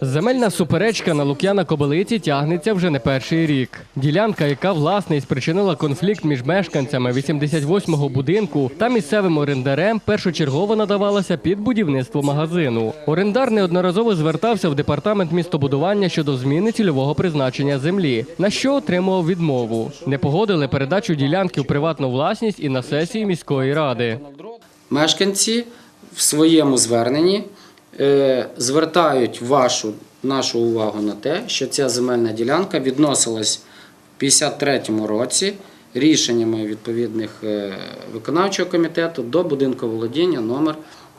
Земельна суперечка на Лук'яна Кобилиці тягнеться вже не перший рік. Ділянка, яка власне і спричинила конфлікт між мешканцями 88-го будинку та місцевим орендарем, першочергово надавалася під будівництво магазину. Орендар неодноразово звертався в департамент містобудування щодо зміни цільового призначення землі, на що отримував відмову. Не погодили передачу ділянки у приватну власність і на сесії міської ради. Мешканці в своєму зверненні звертають вашу нашу увагу на те, що ця земельна ділянка відносилась в 53-му році рішеннями відповідних е, виконавчого комітету до будинку володіння номер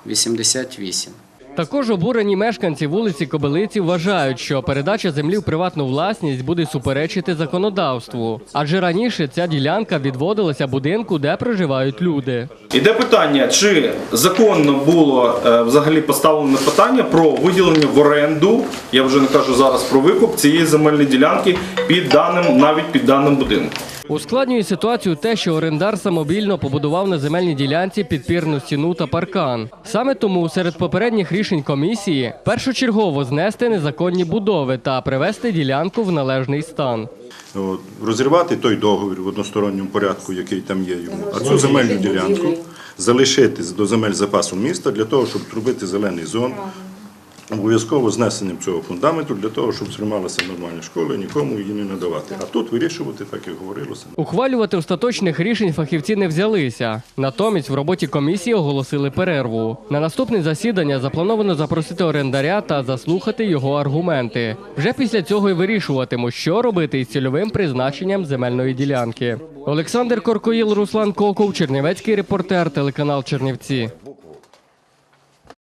88. Також обурені мешканці вулиці Кобилиці вважають, що передача землі в приватну власність буде суперечити законодавству, адже раніше ця ділянка відводилася будинку, де проживають люди. Іде питання, чи законно було е, взагалі поставлено питання про виділення в оренду, я вже не кажу зараз про викуп цієї земельної ділянки під даним, навіть під даним будинком. Ускладнює ситуацію те, що орендар самовільно побудував на земельній ділянці підпірну стіну та паркан. Саме тому серед попередніх рішень комісії першочергово знести незаконні будови та привести ділянку в належний стан. От, розірвати той договір в односторонньому порядку, який там є йому, а цю земельну ділянку залишити до земель запасу міста для того, щоб зробити зелений зон. Обов'язково знесенням цього фундаменту для того, щоб трималася нормальна школа, і нікому її не надавати. А тут вирішувати, так як говорилося. Ухвалювати остаточних рішень фахівці не взялися. Натомість в роботі комісії оголосили перерву. На наступне засідання заплановано запросити орендаря та заслухати його аргументи. Вже після цього й вирішуватимуть, що робити із цільовим призначенням земельної ділянки. Олександр Коркоїл, Руслан Коков, Чернівецький репортер, телеканал Чернівці.